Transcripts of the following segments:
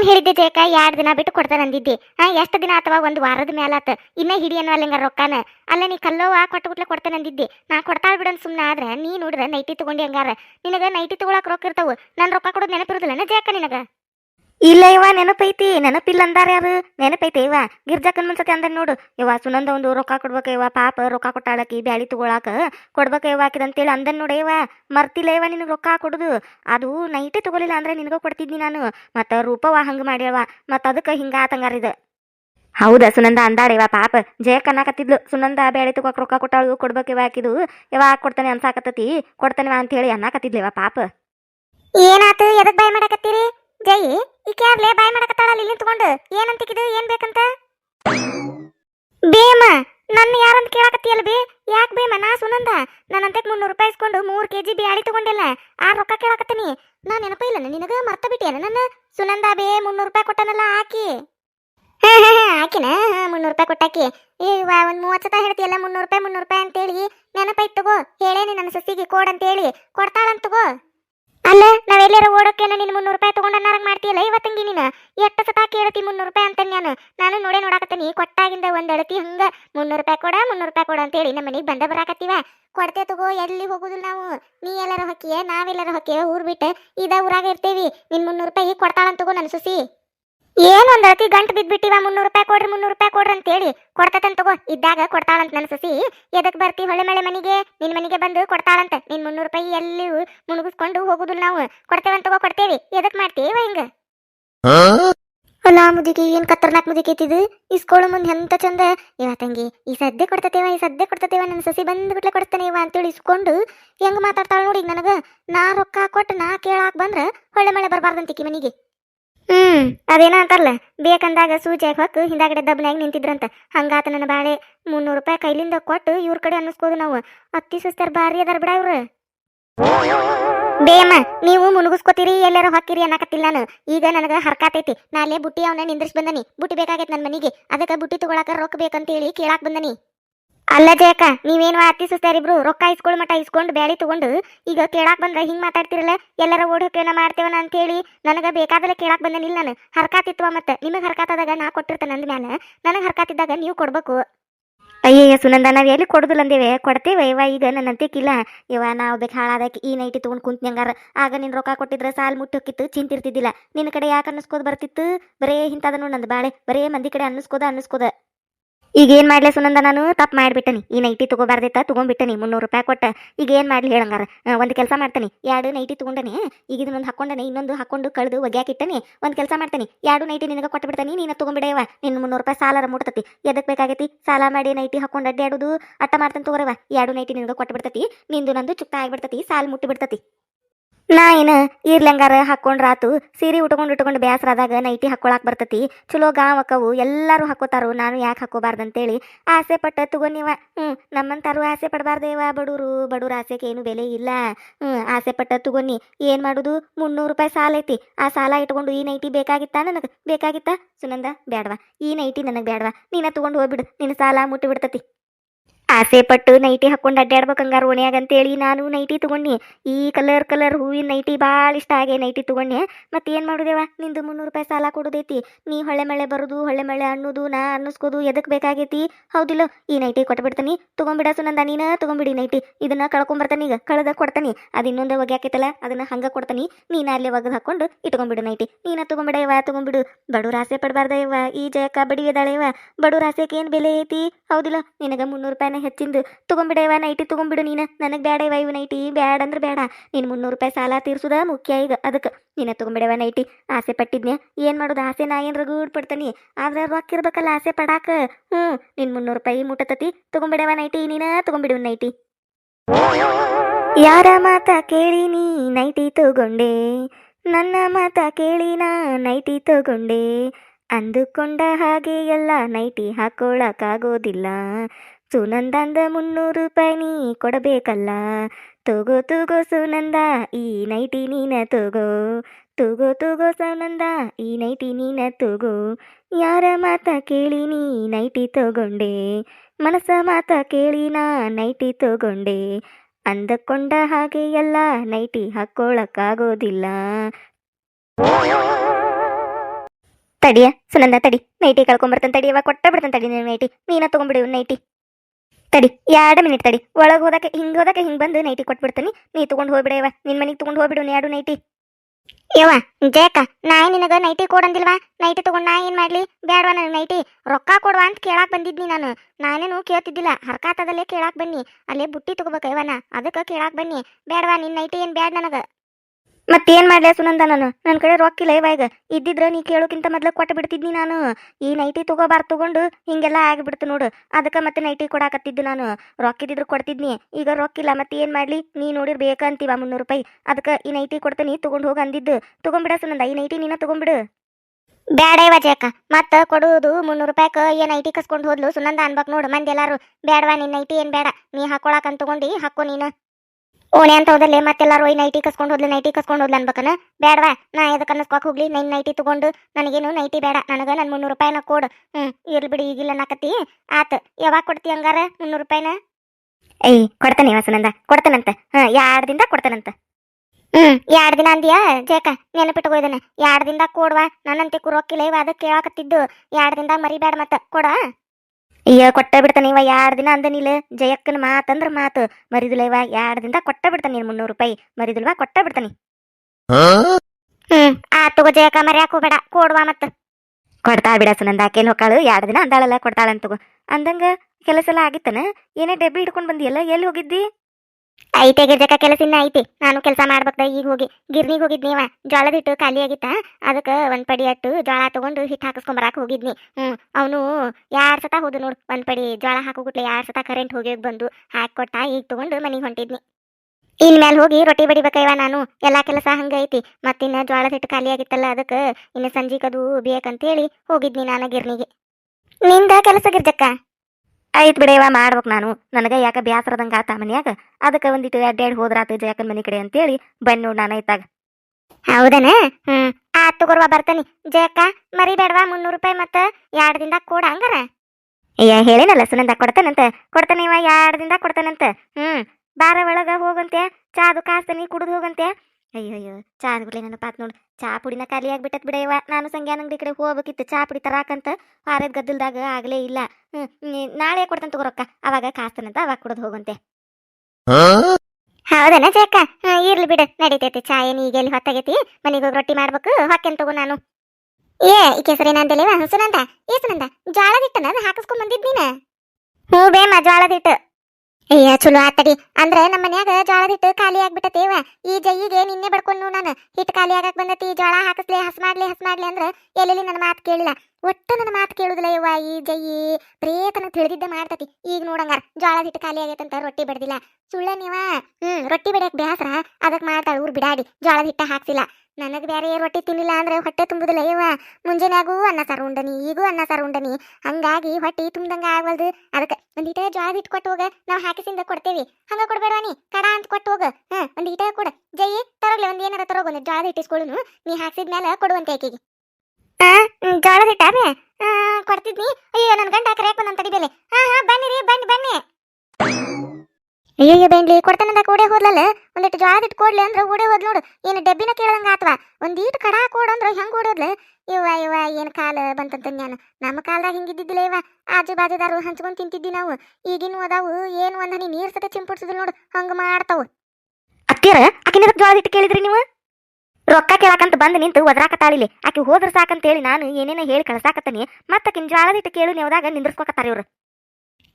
ಏನ್ ಹೇಳಿದ್ದೆ ಜೇಕ ಎರಡ್ ದಿನ ಬಿಟ್ಟು ಕೊಡ್ತಾನೆ ಅಂದಿದ್ದೆ. ಎಷ್ಟು ದಿನ ಅಥವಾ ಒಂದು ವಾರದ ಮೇಲಾತ ಇನ್ನ ಹಿಡಿಯನು ಅಲ್ಲಿಂಗ ರೊಕ್ಕನ. ಅಲ್ಲ, ನೀ ಕಲ್ಲೋವ? ಕೊಟ್ಟುಗುಟ್ಲೆ ಕೊಡ್ತಾನೆ ಅಂದಿದ್ದೆ. ನಾ ಕೊಡ್ತಾಳ ಬಿಡನ್ ಸುಮ್ನೆ, ಆದ್ರೆ ನೀ ನೋಡ್ರೆ ನೈಟಿ ತಗೊಂಡಿ ಹಂಗಾರ. ನಿನಗ ನೈಟಿ ತಗೊಳಕ್ ರೊಕ್ಕ ಇರ್ತಾವೆ. ನಾನು ರೊಕ್ಕ ಕೊಡೋದು ನೆನಪಿರುದಿಲ್ಲ ಜೇಕ ನಿನಗ? ಇಲ್ಲ ಇವ ನೆನಪೈತಿ ನೆನಪಿಲ್ಲ ಅಂದಾರ ಯಾರು ನೆನಪೈತಿ ಇವ ಗಿರ್ಜಾಕನ್ ಮುನ್ಸತಿ ಅಂದ ನೋಡು. ಇವ ಸುನಂದ ಒಂದು ರೊಕ್ಕ ಕೊಡ್ಬೇಕ ಇವ ಪಾಪ ರೊಕ್ಕ ಕೊಟ್ಟಾಳಕಿ, ಬ್ಯಾಳಿ ತಗೊಳಾಕ ಕೊಡ್ಬೇಕ ಇವ ಆಕಿದ ಅಂತೇಳಿ ಅಂದನ್ ನೋಡ ಇವ ಮರ್ತಿಲ್ಲ ಇವ ನಿನಗೆ ರೊಕ್ಕ ಕೊಡುದು. ಅದು ನೈಟೇ ತಗೊಲಿಲ್ಲ ಅಂದ್ರೆ ನಿನಗ ಕೊಡ್ತಿದ್ನಿ ನಾನು. ಮತ್ತ ರೂಪವ ಹಂಗ ಮಾಡ್ಯವ ಮತ್ತ ಅದಕ್ಕೆ ಹಿಂಗ ಆತಂಗಾರ ಇದ. ಹೌದಾ, ಸುನಂದ ಅಂದಾಳಿವ ಪಾಪ. ಜಯ ಕನ್ನಾಕತ್ತಿದ್ಲು ಸುನಂದ ಬ್ಯಾಳಿ ತಗೋಕ್ ರೊಕ್ಕ ಕೊಟ್ಟಾಳು, ಕೊಡ್ಬೇಕು ಇವ ಹಾಕಿದು ಇವ ಕೊಡ್ತಾನೆ ಅನ್ಸಾಕತ್ತತಿ. ಕೊಡ್ತಾನೆ ಅಂತ ಹೇಳಿ ಅನ್ನಾಕತ್ತಿದ್ಲಿವ ಪಾಪ. ಏನಾತು? ಎದಕ್ ಬಾಯ್ ಮಾಡಕತ್ತೀರಿ? ಜೈ ಈ ಕ್ಯಾಬ್ಲೆ ಬಾಯ್ ಮಾಡಕತ್ತಾಳ ಇಲ್ಲಿ ತಗೊಂಡು? ಏನಂತಿಕಿದು ಏನ್ ಬೇಕಂತ? ಭೀಮ, ನನ್ನ ಯಾರಂತ ಕೇಳಕತ್ತಿಯಲ್ಲ ಬಿ ಯಾಕೆ ಭೀಮ? ನಾ ಸುನಂದ. ನಾನು ಅಂತಕ್ಕೆ ಮುನ್ನೂರು ರೂಪಾಯಿ ಇಸ್ಕೊಂಡು ಮೂರು ಕೆ ಜಿ ಬ್ಯಾಳಿ ತಗೊಂಡಿಲ್ಲ. ಆ ರೊಕ್ಕ ಕೇಳಕತ್ತೀನಿ. ನಾ ನೆನಪ ಇಲ್ಲ ನಿನಗ ಮರ್ತ ಬಿಟ್ಟಿಯಲ್ಲ ನನ್ನ? ಸುನಂದ ಬೇ ಮುನ್ನೂರು ರೂಪಾಯಿ ಕೊಟ್ಟನಲ್ಲ ಹಾಕಿ ಹಾ ಹಾ ಹಾ ಹಾಕಿನ ಹಾ ಮುನ್ನೂರು ರೂಪಾಯಿ ಕೊಟ್ಟಾಕಿ. ಈಗ ಒಂದು ಮೂವತ್ತು ಸತ ಹೇಳ್ತೀಯಲ್ಲ, ಮುನ್ನೂರು ರೂಪಾಯಿ ಮುನ್ನೂರು ರೂಪಾಯಿ ಅಂತೇಳಿ. ನೆನಪೈತ್ ತಗೋ. ಹೇಳೇನಿ ನನ್ನ ಸಸಿಗೆ, ಕೋಡ್ ಅಂತೇಳಿ. ಕೊಡ್ತಾಳಂತ ತಗೋ. ಅಲ್ಲ ನಾವೆಲ್ಲಾರ ಓಡೋಕೇನ ನಿನ್ ಮುನ್ನೂರು ರೂಪಾಯಿ ತಗೊಂಡನ್ನಾರಂಗ್ ಮಾಡ್ತೀಯಲ್ಲ ಇವತ್ತಂಗಿ ನೀನು? ಎಷ್ಟು ಸತ ಕೇಳತಿ ಮುನ್ನೂರು ರೂಪಾಯಿ ಅಂತ ನಾನು ನಾನು ನೋಡೇ ನೋಡಾಕತ್ತೀನಿ, ಕೊಟ್ಟಾಗಿಂದ ಒಂದ್ ಅಳತಿ ಹಂಗ, ಮುನ್ನೂರು ರೂಪಾಯಿ ಕೊಡ, ಮುನ್ನೂರು ರೂಪಾಯಿ ಕೊಡ ಅಂತೇಳಿ ನಮ್ಮ ಮನೆಗೆ ಬಂದ ಬರಾಕತ್ತೀವ. ಕೊಡ್ತೇ ತಗೋ, ಎಲ್ಲಿ ಹೋಗುದಿಲ್ಲ ನಾವು? ನೀ ಎಲ್ಲಾರ ಹೊಕ್ಕಿಯ, ನಾವೆಲ್ಲರ ಹೊಕ್ಕಿಯ ಊರ್ ಬಿಟ್ಟು, ಇದ ಊರಾಗ ಇರ್ತೇವಿ. ನಿನ್ ಮುನ್ನೂರು ರೂಪಾಯಿ ಕೊಡ್ತಾಳಂತಗೋ ತಗೋ ನನ್ನ ಸುಸಿ. ಏನ್ ಅತಿ ಗಂಟು ಬಿದ್ಬಿಟ್ಟಿವ ಮುನ್ನೂರು ರೂಪಾಯಿ ಕೊಡ್ರಿ ಮುನ್ನೂರು ರೂಪಾಯಿ ಕೊಡ್ರಿ ಅಂತೇಳಿ ಕೊಡ್ತತಂತ ತಗೋ ಇದ್ದಾಗ ಕೊಡ್ತಾಳಂತ ನನ್ನ ಸಸಿ ಎದಕ್ ಬರ್ತಿ ಹೊಳೆ ಮಳೆ ಮನೆಗೆ? ನಿನ್ ಮನೆಗೆ ಬಂದು ಕೊಡ್ತಾಳಂತ. ನಿನ್ ಮುನ್ನೂರು ರೂಪಾಯಿ ಎಲ್ಲಿ ಮುಳುಗಿಸ್ಕೊಂಡು ಹೋಗುದಿಲ್ಲ ನಾವು. ಕೊಡ್ತೇವಂತ ತಗೋ ಕೊಡ್ತೇವಿ. ಎದಕ್ ಮಾಡ್ತೀವ ಹಿಂಗ? ಅಲ್ಲ ಮುದಿಗೆ ಏನ್ ಕತ್ತರ್ನಾಕ್ ಮುದಿಗೆ ಐತಿದು ಇಸ್ಕೊಳ್ಳೋ ಮುಂದೆ ಎಂತ ಚಂದ? ಇವ ತಂಗಿ ಈ ಸದ್ದೆ ಕೊಡ್ತತೇವ ಈ ಸದ್ದೆ ಕೊಡ್ತತೇವ ನನ್ನ ಸಸಿ ಬಂದ್ಬಿಟ್ಲೆ ಕೊಡ್ತಾನೆ ಇವ ಅಂತೇಳಿ ಇಸ್ಕೊಂಡು ಹೆಂಗ್ ಮಾತಾಡ್ತಾಳ ನೋಡಿ ನನಗ? ನಾ ರೊಕ್ಕ ಕೊಟ್ಟು ನಾ ಕೇಳಾಕ್ ಬಂದ್ರ ಹೊಳ್ಳೆ ಮಳೆ ಬರಬಾರ್ದಂತಿಕ್ಕಿ ಮನಿಗೆ. ಹ್ಮ್, ಅದೇನ ಅಂತಾರಲ್ಲ, ಬೇಕಂದಾಗ ಸೂಜಿಯಾಗ ಹೊಕ್ಕು ಹಿಂದಾಗಡೆ ದಬ್ನ್ಯಾಗ ನಿಂತಿದ್ರಂತ. ಹಂಗಾತ ನನ್ನ ಬಾಳೆ ಮುನ್ನೂರು ರೂಪಾಯಿ ಕೈಲಿಂದ ಕೊಟ್ಟು ಇವ್ರ ಕಡೆ ಅನ್ನಿಸ್ಕೋದು ನಾವು. ಅತ್ತಿ ಸುಸ್ತಾರ ಬಾರಿ ಅದಾರ ಬಿಡ ಇವ್ರು. ಬೇಯಮ್ಮ ನೀವು ಮುನುಗಿಸ್ಕೋತೀರಿ ಎಲ್ಲಾರ ಹಾಕಿರಿ ಅನ್ನಕತ್ತಿಲ್ಲ ನಾನು. ಈಗ ನನಗೆ ಹರ್ಕಾತೈತಿ. ನಾಳೆ ಬುಟ್ಟಿ ಅವನ ನಿಂದ್ರಿಸ್ ಬಂದನಿ ಬುಟ್ಟಿ ಬೇಕಾಗೈತಿ ನನ್ನ ಮನೆಗೆ. ಅದಕ್ಕೆ ಬುಟ್ಟಿ ತಗೊಳಕ ರೊಕ್ಕ ಬೇಕಂತೇಳಿ ಕೇಳಾಕ್ ಬಂದನಿ. ಅಲ್ಲ ಜಯಕ್ಕ ನೀವೇನು ಅತ್ತಿ ಸುಸ್ತಾರಿಬ್ರು ರೊಕ್ಕ ಇಸ್ಕೊಳ್ ಮಟ ಇಸ್ಕೊಂಡು ಬ್ಯಾಳಿ ತಗೊಂಡು ಈಗ ಕೇಳಾಕ್ ಬಂದ್ರ ಹಿಂಗ್ ಮಾತಾಡ್ತಿರಲ್ಲ? ಎಲ್ಲರ ಓಡ್ ಹೋಗ್ಯನ ಮಾಡ್ತೇವನ ಅಂತೇಳಿ ನನಗ ಬೇಕಾದಲ್ಲ ಕೇಳಾಕ್ ಬಂದನಿಲ್ಲ ನಾನು. ಹರ್ಕಾತಿತ್ವ ಮತ್ತೆ ನಿಮಗೆ ಹರ್ಕಾತಾದಾಗ ನಾ ಕೊಟ್ಟಿರ್ತೇನೆ ಅಂದ ಮ್ಯಾಲ. ನನಗೆ ಹರ್ಕಾತಿದ್ದಾಗ ನೀವು ಕೊಡ್ಬೇಕು. ಅಯ್ಯಯ್ಯ ಸುನಂದ ನಾವ್ ಎಲ್ಲಿ ಕೊಡುದಿಲ್ಲ ಅಂದೇವೆ? ಕೊಡ್ತೇವೆ ಇವ ಈಗ ನನ್ನ ಅಂತಿಕ್ಕಿಲ್ಲ ಇವ ನಾವು ಬೇಕು ಹಾಳಾದಕ್ಕೆ ಈ ನೈಟಿ ತಗೊಂಡ್ ಕುಂತ್ನಂಗಾರ ಆಗ ನಿನ್ ರೊಕ್ಕ ಕೊಟ್ಟಿದ್ರೆ ಸಾಲ್ ಮುಟ್ಟಿ ಹೋಗಿತ್ತು ಚಿಂತಿರ್ತಿದ್ದಿಲ್ಲ. ನಿನ್ನ ಕಡೆ ಯಾಕೆ ಅನ್ನಿಸ್ಕೋದ್ ಬರ್ತಿತ್ತು? ಬರೇ ನಂದ್ ನಂದು ಬಾಳೆ. ಬರೇ ಮಂದಿ ಕಡೆ ಅನ್ನಿಸ್ಕೋದ ಅನ್ನಿಸ್ಕೋದ. ಈಗ ಏನ್ ಮಾಡ್ಲಿ ಸುನಂದ ನಾನು? ತಪ್ಪು ಮಾಡ್ಬಿಟ್ಟನಿ. ಈ ನೈಟಿ ತಗೋಬಾರ್ದಿತ್ತ, ತಗೊಂಡ್ಬಿಟ್ಟನಿ. ಮುನ್ನೂರು ರೂಪಾಯಿ ಕೊಟ್ಟ. ಈಗ ಏನ್ ಮಾಡ್ಲಿ ಹೇಳಂಗಾರ? ಒಂದು ಕೆಲಸ ಮಾಡ್ತಾನೆ. ಎರಡು ನೈಟಿ ತೊಗೊಂಡನಿ. ಈಗ ಇದನ್ನೊಂದು ಹಾಕೊಂಡನೆ, ಇನ್ನೊಂದು ಹಾಕೊಂಡು ಕಳೆದು ಒಗ್ಯಾಕಿಟ್ಟನಿ. ಒಂದ್ ಕೆಲಸ ಮಾಡ್ತಾನೆ. ಎರಡು ನೈಟಿ ನಿನಗೆ ಕೊಟ್ಟು ಬಿಡ್ತಾನೆ ನೀನು ತಗೊಂಡ್ಬಿಡೇವ ನಿನ್ನ ಮುನ್ನೂರು ರೂಪಾಯಿ ಸಾಲರ ಮುಟ್ತತಿ. ಎದಕ್ ಬೇಕಾಗೈತಿ? ಸಾಲ ಮಾಡಿ ನೈಟಿ ಹಾಕೊಂಡು ಅಡ್ಡಾಡುದು ಅಟ್ಟ ಮಾಡ್ತಾನೆ ತೊಗೊರವ. ಎರಡು ನೈಟಿ ನಿನಗೆ ಕೊಟ್ಟು ಬಿಡ್ತತಿ ನಿಂದು ನಂದು ಚುಕ್ತ ಆಗ್ಬಿಡ್ತತಿ ಸಾಲ ಮುಟ್ಟಿ ಬಿಡ್ತತಿ ನಾ ಏನು ಇರ್ಲಂಗಾರ ಹಾಕೊಂಡ್ರಾತು ಸೀರೆ ಉಟ್ಕೊಂಡು ಉಟ್ಕೊಂಡು ಬೇಸರಾದಾಗ ನೈಟಿ ಹಾಕೊಳಕ್ ಬರ್ತತಿ. ಚಲೋ ಗಾಂವ್ ಅಕ್ಕವು ಎಲ್ಲರೂ ಹಾಕೋತಾರು, ನಾನು ಯಾಕೆ ಹಾಕೋಬಾರ್ದಂತೇಳಿ ಆಸೆ ಪಟ್ಟ ತಗೋನಿವ ಹ್ಞೂ ನಮ್ಮಂತಾರು ಆಸೆ ಪಡಬಾರ್ದೇವ ಬಡೂರು, ಬಡೂರ ಆಸೆಗೆ ಏನು ಬೆಲೆ ಇಲ್ಲ. ಹ್ಞೂ ಆಸೆ ಪಟ್ಟ ತಗೋನಿ ಏನು ಮಾಡೋದು? ಮುನ್ನೂರು ರೂಪಾಯಿ ಸಾಲ ಐತಿ. ಆ ಸಾಲ ಇಟ್ಕೊಂಡು ಈ ನೈಟಿ ಬೇಕಾಗಿತ್ತ ನನಗೆ? ಬೇಕಾಗಿತ್ತ? ಸುನಂದ ಬೇಡವಾ ಈ ನೈಟಿ ನನಗೆ ಬೇಡವಾ ನೀನ ತಗೊಂಡು ಹೋಗ್ಬಿಡು, ನಿನ್ನ ಸಾಲ ಮುಟ್ಟಿ ಬಿಡ್ತತಿ. ಆಸೆ ಪಟ್ಟು ನೈಟಿ ಹಾಕೊಂಡು ಅಡ್ಡಾಡ್ಬೇಕಂಗಾರ ಓಣ್ಯಾಗ ಅಂತೇಳಿ ನಾನು ನೈಟಿ ತಗೊಂಡಿ. ಈ ಕಲರ್ ಕಲರ್ ಹೂವಿನ ನೈಟಿ ಭಾಳ ಇಷ್ಟ ಆಗೇ ನೈಟಿ ತಗೊಂಡೆ. ಮತ್ತೆ ಏನು ಮಾಡುದೇವ ನಿಂದು ಮುನ್ನೂರು ರೂಪಾಯಿ ಸಾಲ ಕೊಡೋದೈತಿ. ನೀ ಹೊಳೆ ಮಳೆ ಬರೋದು, ಹೊಳೆ ಮಳೆ ಅನ್ನೋದು, ನಾ ಅನ್ನಿಸ್ಕೋದು ಎದಕ್ಕೆ ಬೇಕಾಗೈತಿ? ಹೌದಿಲ್ಲ, ಈ ನೈಟಿ ಕೊಟ್ಬಿಡ್ತಾನಿ. ತೊಗೊಂಬಿಡ ಸುನಂದ, ನೀನ ತೊಗೊಂಬಿಡಿ ನೈಟಿ. ಇದನ್ನ ಕಳ್ಕೊಂಬರ್ತಾನೆ ಈಗ, ಕಳೆದ ಕೊಡ್ತಾನಿ. ಅದು ಇನ್ನೊಂದು ಒಗ್ಯಾಕೈತಲ್ಲ ಅದನ್ನ ಹಂಗ ಕೊಡ್ತಾನಿ. ನೀನ ಅಲ್ಲಿ ಒಗೆದು ಹಾಕೊಂಡು ಇಟ್ಕೊಂಡ್ಬಿಡು ನೈಟಿ. ನೀನ ತೊಗೊಂಬಿಡ ಇವ ತಗೊಂಬಿಡು. ಬಡವ್ರ ಆಸೆ ಪಡಬಾರ್ದ ಇವ ಈ ಜಯಕ್ಕ ಬಡಿ ಇದಾಳೆ ಇವ ಬಡವ್ರ ಆಸೆಗೆ ಏನು ಬೆಲೆ ಐತಿ? ಹೌದಿಲ್ಲ, ನಿನಗೆ ಮುನ್ನೂರು ರೂಪಾಯಿನ ಹೆಚ್ಚಿಂದು ತಗೊಂಬಿಡ ಇವ ನೈಟಿ ತಗೊಂಬಿಡು ನೀನು. ನನಗೆ ಬೇಡ ಇವ ಇವು ನೈಟಿ ಬ್ಯಾಡ ಅಂದ್ರೆ ಬೇಡ ನೀನು ಮುನ್ನೂರು ರೂಪಾಯಿ ಸಾಲ ತೀರ್ಸುದ ಮುಖ್ಯ ಈಗ. ಅದಕ್ಕೆ ನೀನ ತಗೊಂಬಿಡವ ನೈಟಿ ಆಸೆ ಪಟ್ಟಿದ್ನೆ ಏನು ಮಾಡೋದು? ಆಸೆ ನಾ ಏನು ಗೂಡ್ ಪಡ್ತಾನಿ? ಆದ್ರೆ ರೊಕ್ಕ ಇರ್ಬೇಕಲ್ಲ, ಆಸೆ ಪಡಾಕ. ಹ್ಞೂ ನೀನು ಮುನ್ನೂರು ರೂಪಾಯಿ ಮುಟ್ಟತತಿ ತಗೊಂಬಿಡವ ನೈಟಿ ನೀನ ತಗೊಂಬಿಡು ನೈಟಿ ಯಾರ ಮಾತ ಕೇಳಿ ನೀ ನೈಟಿ ತಗೊಂಡೆ? ನನ್ನ ಮಾತ ಕೇಳಿ ನಾ ನೈಟಿ ತಗೊಂಡೆ? ಅಂದುಕೊಂಡ ಹಾಗೆ ಎಲ್ಲ ನೈಟಿ ಹಾಕೊಳ್ಳಕ್ಕಾಗೋದಿಲ್ಲ ಸುನಂದಂದ ಮುನ್ನೂರು ರೂಪಾಯಿ ನೀ ಕೊಡಬೇಕಲ್ಲ. ತಗೋ ತಗೋ ಸುನಂದ, ಈ ನೈಟಿ ನೀನ ತಗೋ. ತಗೋ ತಗೋ ಸುನಂದ, ಈ ನೈಟಿ ನೀನ ತಗೋ. ಯಾರ ಮಾತ ಕೇಳಿ ನೀ ನೈಟಿ ತಗೊಂಡೆ? ಮನಸ ಮಾತ ಕೇಳಿ ನಾ ನೈಟಿ ತಗೊಂಡೆ? ಅಂದಕೊಂಡ ಹಾಗೆ ಎಲ್ಲ ನೈಟಿ ಹಾಕ್ಕೊಳಕ್ಕಾಗೋದಿಲ್ಲ ತಡಿಯ, ಸುನಂದ ತಡಿ. ನೈಟಿ ಕಳ್ಕೊಂಬರ್ತಾನೆ ತಡಿ ಕೊಟ್ಟ ಬಿಡ್ತಾನೆ ತಡಿ ನೈಟಿ. ನೀನ ತಗೊಂಬಿಡು ನೈಟಿ. ತಡಿ, ಎರಡು ಮಿನಿಟ್ ತಡಿ. ಒಳಗೆ ಹೋದಕ್ಕೆ, ಹಿಂಗೆ ಹೋದಕ್ಕೆ ಹಿಂಗೆ ಬಂದು ನೈಟಿ ಕೊಟ್ಬಿಡ್ತೀನಿ. ನೀ ತಗೊಂಡು ಹೋಗ್ಬಿಡವ. ನಿನ್ನ ಮನೆಗೆ ತಗೊಂಡು ಹೋಗ್ಬಿಡು ಎರಡು ನೈಟಿ. ಯವ್ವ, ಜೇಕ ನಾ ನಿನಗ ನೈಟಿ ಕೊಡಂದಿಲ್ವಾ? ನೈಟಿ ತಗೊಂಡ್ ನಾ ಏನ್ ಮಾಡ್ಲಿ? ಬೇಡವಾ ನನಗೆ ನೈಟಿ? ರೊಕ್ಕ ಕೊಡುವ ಅಂತ ಕೇಳಾಕ ಬಂದಿದ್ನಿ ನಾನು. ನಾನೇನು ಕೇಳ್ತಿದ್ದಿಲ್ಲ. ಹರ್ಕಾತದಲ್ಲೇ ಕೇಳಾಕ ಬನ್ನಿ. ಅಲ್ಲೇ ಬುಟ್ಟಿ ತಗೋಬೇಕ ಇವನ ಅದಕ್ಕೆ ಕೇಳಾಕ ಬನ್ನಿ. ಬೇಡವಾ ನಿನ್ನ ನೈಟಿ ಏನು ಬೇಡ ನನಗ? ಮತ್ತೇನ್ ಮಾಡ್ಲೆ ಸುನಂದ ನಾನು? ನನ್ನ ಕಡೆ ರೊಕ್ಕಿಲ್ಲ ಇವಾಗ ಇದ್ದಿದ್ರ ನೀ ಕೇಳೋಕ್ಕಿಂತ ಮೊದ್ಲು ಕೊಟ್ಟು ಬಿಡ್ತಿದ್ನಿ ನಾನು. ಈ ನೈಟಿ ತಗೋಬಾರ್ ತಗೊಂಡು ಹಿಂಗೆಲ್ಲ ಆಗಿಬಿಡ್ತು ನೋಡು. ಅದಕ್ಕೆ ಮತ್ತೆ ನೈಟಿ ಕೊಡಾಕತ್ತಿದ್ದು ನಾನು. ರೊಕ್ಕಿದ್ರು ಕೊಡ್ತಿದ್ನಿ. ಈಗ ರೊಕ್ಕಿಲ್ಲ ಮತ್ತೆ ಏನ್ ಮಾಡ್ಲಿ? ನೀ ನೋಡಿರ್ ಬೇಕಂತೀವ ಮುನ್ನೂರು ರೂಪಾಯಿ. ಅದಕ್ಕೆ ಈ ನೈಟಿ ಕೊಡ್ತೀನಿ, ತಗೊಂಡ್ ಹೋಗಿ ಅಂದಿದ್ದು. ತಗೊಂಬಿಡ ಸುನಂದ, ಈ ನೈಟಿ ನೀನ ತಗೊಂಬಿಡು ಬೇಡ ಇವ ಮತ್ತೆ ಕೊಡುವುದು ಮುನ್ನೂರು ರೂಪಾಯಿಕ ಏನ್ ಐಟಿ ಕಸ್ಕೊಂಡು ಹೋದ್ಲು ಸುನಂದ ಅನ್ಬಕ್ ನೋಡು ಮಂದಿ ಎಲ್ಲಾರು. ಬೇಡವಾ ನಿನ್ನ ನೈಟಿ ಏನ್ ಬೇಡ ನೀ ಹಾಕೊಳಕಂತ ತಗೊಂಡಿ, ಹಾಕೋ ನೀನು. ಓಣೆ ಅಂತ ಹೋದಲ್ಲಿ ಮತ್ತೆಲ್ಲಾರು ಒಯ್ ನೈಟಿ ಕಸ್ಕೊಂಡು ಹೋದ್ಲು ನೈಟಿ ಕಸ್ಕೊಂಡು ಹೋದ್ಲು ಅನ್ಬೇಕನ? ಬೇಡವಾ ನಾ ಎದಕ್ಕೆ ಅನ್ನಿಸ್ಕೊಕ್ ಹೋಗ್ಲಿ ನಿನ್ನ ನೈಟಿ ತಗೊಂಡು ನನಗೇನು ನೈಟಿ ಬೇಡ. ನನಗೆ ನನ್ನ ಮುನ್ನೂರು ರೂಪಾಯಿನ ಕೊಡು. ಹ್ಞೂ ಇರ್ಲಿ ಬಿಡಿ ಈಗಿಲ್ಲ ನಾಕತಿ ಆತ ಯಾವಾಗ ಕೊಡ್ತಿ ಹಂಗಾರ ಮುನ್ನೂರು ರೂಪಾಯಿನ? ಏಯ್ ಕೊಡ್ತಾನೆ ವಸನಂದ ಸುನಂದ ಕೊಡ್ತಾನಂತ. ಹಾಂ ಎರಡು ದಿನದ ಕೊಡ್ತಾನಂತ. ಹ್ಮ್ ಎರಡ್ ದಿನ ಅಂದಿಯಾ? ಜೇಕ ನೆನಪಿಟ್ಕೋ ಇದನ್ನ. ಎರಡ್ ದಿನದಾಗ ಕೊಡ್ವಾ? ನನ್ನಂತೆ ಕುರೋಕಿಲ್ಲ ಇವ ಅದಕ್ಕೆ ಕೇಳಾಕತ್ತಿದ್ದು. ಎರಡು ದಿನದಾಗ ಮರಿಬೇಡ ಮತ್ತೆ ಕೊಡ? ಅಯ್ಯ ಕೊಟ್ಟ ಬಿಡ್ತಾನೆ ಇವ ಎರಡು ದಿನ ಅಂದ ಅಂದನಿಲ್ಲ ಜಯಕ್ಕನ ಮಾತಂದ್ರ ಮಾತು. ಮರಿದಿಲ್ಲ ಇವ ಎರಡ್ ದಿನದ ಕೊಟ್ಟ ಬಿಡ್ತಾನೆ ನೀನು ಮುನ್ನೂರು ರೂಪಾಯಿ. ಮರಿದಿಲ್ವಾ ಕೊಟ್ಟ ಬಿಡ್ತಾನೆ. ಹ್ಮ್ ಆ ತಗೋ ಜಯಕ ಮರ್ಯಾಕ ಹೋಗ್ಬೇಡ ಕೊಡ್ವಾ ಮತ್ತ ಕೊಡ್ತಾಳ ಬಿಡ ಸುನಂದ ಆಕೆಲ್ ಹೊಕ್ಕಾಳು ಎರಡ್ ದಿನ ಅಂದಾಳಲ್ಲ ಕೊಡ್ತಾಳಂತ ತಗೋ. ಅಂದಂಗ ಕೆಲಸ ಎಲ್ಲ ಆಗಿತ್ತನ? ಏನೇ ಡಬ್ಬಿ ಹಿಡ್ಕೊಂಡು ಬಂದಿಯಲ್ಲ ಎಲ್ಲಿ ಹೋಗಿದ್ದಿ? ಐತೆ ಗಿರ್ಜಕ ಕೆಲಸ ಇನ್ನ ಐತಿ. ನಾನು ಕೆಲಸ ಮಾಡ್ಬೇಕ ಈಗ ಹೋಗಿ. ಗಿರ್ನಿಗೆ ಹೋಗಿದ್ನಿವ ಜೋಳದ ಹಿಟ್ಟು ಖಾಲಿ ಆಗಿತ್ತ. ಅದಕ್ಕೆ ಒಂದ್ ಪಡಿ ಅಟ್ಟು ಜೋಳ ತಗೊಂಡು ಹಿಟ್ಟು ಹಾಕಿಸ್ಕೊಂಬರಾಕ ಹೋಗಿದ್ನಿ. ಹ್ಮ್, ಅವನು ಯಾರ ಸತ ಹೋದು ನೋಡು. ಒಂದ್ ಪಡಿ ಜೋಳ ಹಾಕೋಗುಟ್ಲೆ ಯಾರ್ ಸತ ಕರೆಂಟ್ ಹೋಗಿ ಬಂದು ಹಾಕಿ ಈಗ ತಗೊಂಡು ಮನೆಗೆ ಹೊಂಟಿದ್ನಿ. ಇನ್ಮೇಲೆ ಹೋಗಿ ರೊಟ್ಟಿ ಬಡಿಬೇಕಾಯ್ವಾ ನಾನು. ಎಲ್ಲಾ ಕೆಲಸ ಹಂಗೈತಿ ಮತ್ತಿನ್ನ ಜೋಳದ ಹಿಟ್ಟು ಖಾಲಿ ಆಗಿತ್ತಲ್ಲ ಅದಕ್ಕೆ ಇನ್ನು ಸಂಜಿಕದು ಬೇಕಂತೇಳಿ ಹೋಗಿದ್ನಿ ನಾನು ಗಿರ್ನಿಗೆ. ನಿಂದ ಕೆಲಸ ಗಿರ್ಜಕ್ಕ? ಆಯ್ತು ಬಿಡೇವ ಮಾಡ್ಬೇಕು ನಾನು. ನನಗೆ ಯಾಕ ಬ್ಯಾಸರದಂಗ ಆತ ಮನ್ಯಾಗ? ಅದಕ್ಕೆ ಒಂದಿಟ್ಟು ಅಡ್ಡಾಡಿ ಹೋದ್ರಾತು ಜಯಕನ್ ಮನೆ ಕಡೆ ಅಂತೇಳಿ ಬನ್ನಿ ನೋಡ್ ನಾನು ಆಯ್ತಾಗ ಹೌದನ? ಹ್ಮ್. ಆತ್ ತಗೋರ್ವ ಬರ್ತಾನಿ. ಜಯಕ್ಕ ಮರಿಬೇಡವಾ ಮುನ್ನೂರು ರೂಪಾಯಿ ಮತ್ತ ಎರಡ್ ದಿನ ಕೊಡ ಹಂಗಾರ? ಅಯ್ಯ ಹೇಳಿನಲ್ಲ ಸುನಂದ ಕೊಡ್ತಾನಂತ. ಕೊಡ್ತಾನೆ ಇವ ಎರಡ್ ದಿನ ಕೊಡ್ತಾನಂತ. ಹ್ಮ್. ಬಾರ ಒಳಗ ಹೋಗಂತೆ ಚಾದು ಕಾಸ್ತಾನಿ ಕುಡಿದು ಹೋಗಂತೆ ಅಯ್ಯೋ ಅಯ್ಯೋ ಚಾದ ಬಿಡ್ಲಿ ನನ್ನ ಪಾತ್ ನೋಡು. ಚಾ ಪುಡಿನ ಖಾಲಿ ಆಗ್ಬಿಟ್ಟತ್ ಬಿಡಯ್ಯವ ನಾನು ಸಂಗ್ಯಾನ ಅಂಗಡಿ ಕಡೆ ಹೋಗ್ಬೇಕಿತ್ತು. ಚಾ ಪುಡಿ ತರಾಕಂತ ವಾರದ ಗದ್ದಲ್ದಾಗ ಆಗ್ಲೇ ಇಲ್ಲ. ಹ್ಮ್ ನೀ- ನಾಳೆ ಕೊಡ್ತಂತ ತಗೋರಕ್ಕ ಅವಾಗ ಕಾಸ್ತನಂತ ಅವಾಗ ಕುಡಿದು ಹೋಗಂತೆ. ಹೌದನ ಜಯಕ್ಕ? ಹಾ ಇರ್ಲಿ ಬಿಡು. ನಡೀತೈತಿ. ಚಾ ಏನು ಈಗ ಎಲ್ಲಿ ಹೊತ್ತಾಗೈತಿ? ಮನೆಗೆ ಹೋಗಿ ರೊಟ್ಟಿ ಮಾಡ್ಬೇಕು. ಹಾಕೇನ್ ತಗೋ ನಾನು. ಏ ಈ ಕೆಸರಿ ನಂದಲೇವ ಸುನಂದ? ಏ ಸುನಂದ? ಜ್ವಾಳದಿಟ್ಟನ ಅದು ಹಾಕಿಸ್ಕೊಂಡ್ ಬಂದಿದ್ ನೀನ? ಹ್ಞೂ ಬೇಮ ಜ್ವಾಳದಿಟ್ಟು ಅಯ್ಯ ಚಲೋ ಆತಡಿ. ಅಂದ್ರೆ ನಮ್ಮ ಮನ್ಯಾಗ ಜೋಳದ ಹಿಟ್ಟು ಖಾಲಿ ಆಗ್ಬಿಟ್ಟತೇವ ಈ ಜೈಯಿಗೆ ನಿನ್ನೆ ಬಡ್ಕೊಂಡು ನಾನು. ಹಿಟ್ಟು ಖಾಲಿ ಆಗಕ್ ಬಂದತಿ ಜೋಳ ಹಾಕಿಸ್ಲಿ, ಹಸ್ ಮಾಡ್ಲಿ ಹಸ್ ಮಾಡ್ಲಿ ಅಂದ್ರೆ ಎಲ್ಲೆಲ್ಲಿ ನನ್ನ ಮಾತು ಕೇಳಿಲ್ಲ. ಒಟ್ಟು ನನ್ನ ಮಾತು ಕೇಳುದಿಲ್ಲ ಯವ್ವ, ಈ ಜೈಯಿ ಪ್ರೇತನ ತಿಳಿದಿದ್ದ ಮಾಡ್ತತಿ. ಈಗ ನೋಡಂಗಾರ ಜೋಳದ ಹಿಟ್ಟು ಖಾಲಿ ಆಗೈತಂತ ರೊಟ್ಟಿ ಬಡ್ದಿಲ್ಲ. ಸುಳ್ಳ ನೀವ ಹ್ಮ್, ರೊಟ್ಟಿ ಬಡಿಯಕ್ ಬ್ಯಾಸ್ರ, ಅದಕ್ ಮಾಡ್ತಾಳ ಊರ್ ಬಿಡಾಡಿ ಜೋಳದ ಹಿಟ್ಟ ಹಾಕ್ಸಿಲ್ಲ. ನನಗೆ ಬ್ಯಾರೆ ರೊಟ್ಟಿ ತಿನ್ನಿಲ್ಲ ಅಂದ್ರೆ ಹೊಟ್ಟೆ ತುಂಬುದಿಲ್ಲ ಯವ್ವ. ಮುಂಜಾನೆಯಾಗೂ ಅನ್ನ ಸಾರು ಉಂಡನಿ, ಈಗೂ ಅನ್ನ ಸಾರು ಉಂಡನಿ. ಹಂಗಾಗಿ ಹೊಟ್ಟಿ ತುಂಬ್ದಂಗ ಆಗವಲ್ದು. ಅದಕ್ಕೆ ಒಂದೀಟ ಜೋಳದ ಹಿಟ್ಟು ಕೊಟ್ಟು ಹೋಗ, ನಾವು ಹಾಕಿಸಿಂದ ಕೊಡ್ತೇವಿ. ಹಂಗ ಕೊಡ್ಬೇಡ ನೀ, ಕಡ ಅಂತ ಕೊಟ್ಟು ಹೋಗ. ಹಾ ಒಂದೀಟ ಕೊಡ. ಜೈ ತರೋಗ್ಲಿ, ಒಂದ್ ಏನಾರ ತರೋಗ, ಒಂದು ಜೋಳದ ಹಿಟ್ಟಿಸ್ಕೊಳ್ಳುನು ನೀ ಹಾಕ್ಸಿದ್ಮೇಲೆ ಕೊಡುವಂತೆ ಆಕೆಗೆ. ಜೋಳದ ಹಿಟ್ಟ ಬೇ ಕೊಡ್ತಿದ್ನಿ. ಅಯ್ಯೋ ನನ್ನ ಗಂಡ ಕರೆಯಕ್ ತಡಿ ತಡಿಬೇಲೆ ಹಾ ಹಾ, ಬನ್ನಿ ರೀ, ಬನ್ನಿ ಬನ್ನಿ. ಅಯ್ಯೋ ಬೆಂಡ್ಲಿ ಕೊಡ್ತಾನಂದ ಕೂಡೆ ಹೋದ್ಲಲ್ಲ? ಒಂದಿಟ್ಟು ಜೋಳದ ಹಿಟ್ಟು ಕೊಡ್ಲಿ ಅಂದ್ರೆ ಓಡೇ ಹೋದ್ ನೋಡು. ಏನು ಡಬ್ಬಿನ ಕೇಳ್ದಂಗ ಆತ್ವಾ? ಒಂದೀಟ್ ಕಡ ಕೊಡು ಅಂದ್ರೆ ಹೆಂಗ್ ಓಡೋದ್ಲ ಇವ ಇವ ಏನ್ ಕಾಲ ಬಂತಂತ ನಾನು ನಮ್ಮ ಕಾಲದಾಗ ಹಿಂಗಿದ್ದಿದ್ದಿಲ್ಲ ಇವ ಆಜು ಬಾಜುದಾರು ಹಂಚ್ಕೊಂಡ್ ತಿಂತಿದ್ದಿ ನಾವು. ಈಗಿನ ಅದಾವು. ಏನು ಒಂದ್ ಹನಿ ನೀರ್ ಸತ ಚಿಂಪುಡ್ಸಿದ್ರು ನೋಡು. ಹಂಗ ಮಾಡ್ತಾವು. ಅತ್ತಿಯರ ಅಕ್ಕಿನ ಜೋಳದ ಹಿಟ್ಟು ಕೇಳಿದ್ರಿ ನೀವು? ರೊಕ್ಕ ಕೇಳಾಕಂತ ಬಂದು ನಿಂತು ಒದರಾಕತ್ತಾಳಿಲಿ ಆಕಿ ಹೋದ್ರ ಸಾಕಂತೇಳಿ ನಾನು ಏನೇನೋ ಹೇಳಿ ಕಳ್ಸಾಕತ್ತಾನಿ. ಮತ್ತೆ ಕಿಂಜಾಳದಿಟ್ಟು ಕೇಳು ನೀವದಾಗ ನಿಂದ್ರಸ್ಕೊಕತ್ತಾರ ಇವ್ರು.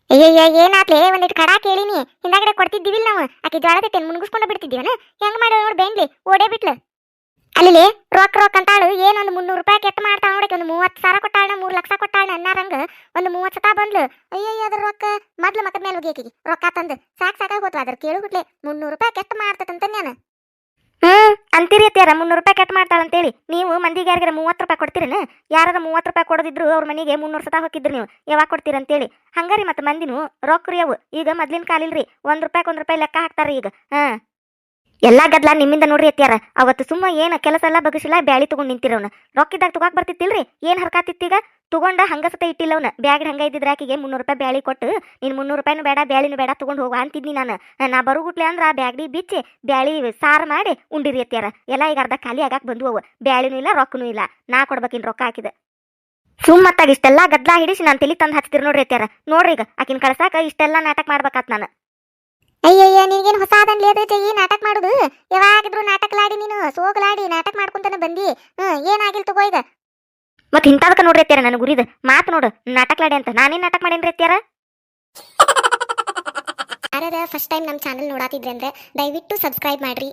ಅಯ್ಯಯ್ಯ, ಏನಾತ್ಲೆ? ಒಂದಿಟ್ಟು ಕಡಾ ಕೇಳಿನಿ ಹಿಂದಾಗಡೆ ಕೊಡ್ತಿದ್ದೀವಿಲ್ಲ ನಾವು. ಆಕಿ ಜೋಳದ ಹಿಟ್ಟೇನು ಮುನ್ಗಿಸ್ಕೊಂಡು ಬಿಡ್ತಿದ್ದೀವನ? ಹೆಂಗ್ ಮಾಡೋ ನೋಡಿ ಬೆಂಗ್ಲಿ ಓಡೇ ಬಿಟ್ಲು. ಅಲ್ಲಿ ರೊಕ್ಕ ರೊಕ್ಕ ಅಂತಾಳು. ಏನೊಂದು ಮುನ್ನೂರು ರೂಪಾಯಿ ಕೆಟ್ಟ ಮಾಡ್ತಾಳ ನೋಡಕ್ಕೆ. ಒಂದು ಮೂವತ್ತು ಸಾವಿರ ಕೊಟ್ಟಾಳ ಮೂರು ಲಕ್ಷ ಕೊಟ್ಟಾಳ ಅನ್ನಾರಂಗ ಒಂದು ಮೂವತ್ತು ಸತ ಬಂದ್ಲು. ಅಯ್ಯಯ್ಯ, ಅದ್ರ ರೊಕ್ಕ. ಮೊದ್ಲು ಮಕ್ಕದ ಮೇಲೆ ಹೋಗಿ ರೊಕ್ಕ ತಂದು. ಸಾಕ್ ಸಾಕಾಗಿ ಹೋತು ಅದ್ರ ಕೇಳುಗುಟ್ಲೆ ಮುನ್ನೂರು ರೂಪಾಯಿ ಕೆಟ್ಟ ಮಾಡ್ತದಂತ ನಾನು ಹ್ಮ್, ಅಂತೀರಿ ಅತ್ಯಾರ ಮುನ್ನೂರು ರೂಪಾಯಿ ಕಟ್ ಮಾಡ್ತಾಳ ಅಂತೇಳಿ ನೀವು ಮಂದಿಗೆ ಯಾರಿಗಾರ ಮೂವತ್ತು ರೂಪಾಯಿ ಕೊಡ್ತೀರೇನು? ಯಾರಾರ ಮೂವತ್ತು ರೂಪಾಯಿ ಕೊಡೋದಿದ್ರು ಅವ್ರ ಮನೆಗೆ ಮುನ್ನೂರು ಸತ ಹೋಗಿದ್ರು ನೀವು. ಯಾವಾಗ ಕೊಡ್ತೀರ ಅಂತೇಳಿ ಹಂಗಾರಿ ಮತ್ತೆ ಮಂದಿನು ರೊಕ್ಕ ರೀ ಅವು. ಈಗ ಮೊದ್ಲಿನ ಕಾಲಿಲ್ರಿ, ಒಂದ್ ರೂಪಾಯಿ ಒಂದ್ ರೂಪಾಯಿ ಲೆಕ್ಕ ಹಾಕ್ತಾರ ಈಗ. ಹಾ ಎಲ್ಲಾ ಗದ್ಲ ನಿಮ್ಮಿಂದ ನೋಡ್ರಿ ಅತ್ಯಾರ ಅವತ್ತು ಸುಮ್ಮ ಏನ ಕೆಲಸ ಎಲ್ಲ ಬಗಸಿಲ್ಲ, ಬ್ಯಾಳಿ ತಗೊಂಡ್ ನಿಂತಿರವ್ನ ರೊಕ್ಕಿದಾಗ ತಗೋಕ್ ಬರ್ತಿತ್ತಿಲ್ರಿ? ಏನ್ ಹರ್ಕಾತಿತ್ತೀಗ ತಗೊಂಡ ಹಂಗ ಸತ ಇಟ್ಟಿಲ್ಲ ಅವ್ನ. ಬ್ಯಾಗ್ ಹಂಗ ಇದ್ದಿದ್ರ ಆಕಿಗೆ ಮುನ್ನೂರು ರೂಪಾಯಿ ಬ್ಯಾಳಿ ಕೊಟ್ಟು, ನೀನ್ ಮುನ್ನೂರು ರೂಪಾಯಿನೂ ಬೇಡ, ಬ್ಯಾಳಿನೂ ಬೇಡ, ತಗೊಂಡ್ ಹೋಗ ಅಂತಿದ್ನಿ ನಾನು. ನಾ ಬರುಗುಟ್ಲೆ ಅಂದ್ರ ಆ ಬ್ಯಾಗ್ಡಿ ಬಿಚ್ಚಿ ಬ್ಯಾಳಿ ಸಾರ್ ಮಾಡಿ ಉಂಡಿರಿ ಅತ್ಯಾರ ಎಲ್ಲ ಈಗ ಅರ್ಧ ಖಾಲಿ ಆಗಾಕ್ ಬಂದು ಅವು. ಬ್ಯಾಳಿನೂ ಇಲ್ಲ, ರೊಕ್ಕನೂ ಇಲ್ಲ. ನಾ ಕೊಡ್ಬೇಕಿನ್ ರೊಕ್ಕ ಹಾಕಿದ. ಸುಮ್ಮತ್ತಾಗ ಇಷ್ಟೆಲ್ಲ ಗದ್ಲ ಹಿಡಿಸಿ ನಾನು ತಲಿ ತಂದು ಹಚ್ತಿರ್ ನೋಡ್ರಿ ಅತ್ಯಾರ ನೋಡ್ರಿ ಈಗ, ಆಕಿನ ಕಳ್ಸಾಕ ಇಷ್ಟೆಲ್ಲ ನಾಟಕ ಮಾಡ್ಬೇಕಾತ್ ನಾನು. ಅಯ್ಯಯ್ಯ, ನಿನಗೇನು ಹೊಸ ಅದನ್ಲಿ ಅದ ನಾಟಕ ಯಾವಾಗಿದ್ರು ನಾಟಕಲಾಡಿ ನೀನು ಸೋಗಲಾಡಿ ನಾಟಕ ಮಾಡ್ಕೊಂತಾನೆ ಬಂದಿ. ಹ್ಮ್ ಏನಾಗಿಲ್ ತಗೋ ಈಗ? ಮತ್ ಇಂಥದಕ್ಕ ನೋಡ್ರಿ ಅತ್ಯಾರ ನನ್ನ ಗುರಿದ. ಮಾತು ನೋಡು ನಾಟಕಲಾಡಿ ಅಂತ. ನಾನೇನ್ ನಾಟಕ ಮಾಡೇನ್ರಿ ಅತ್ಯಾರ ಯಾರದ ಫಸ್ಟ್ ಟೈಮ್ ನಮ್ಮ ಚಾನಲ್ ನೋಡಾತಿದ್ರೆ ಅಂದ್ರೆ ದಯವಿಟ್ಟು ಸಬ್ಸ್ಕ್ರೈಬ್ ಮಾಡ್ರಿ.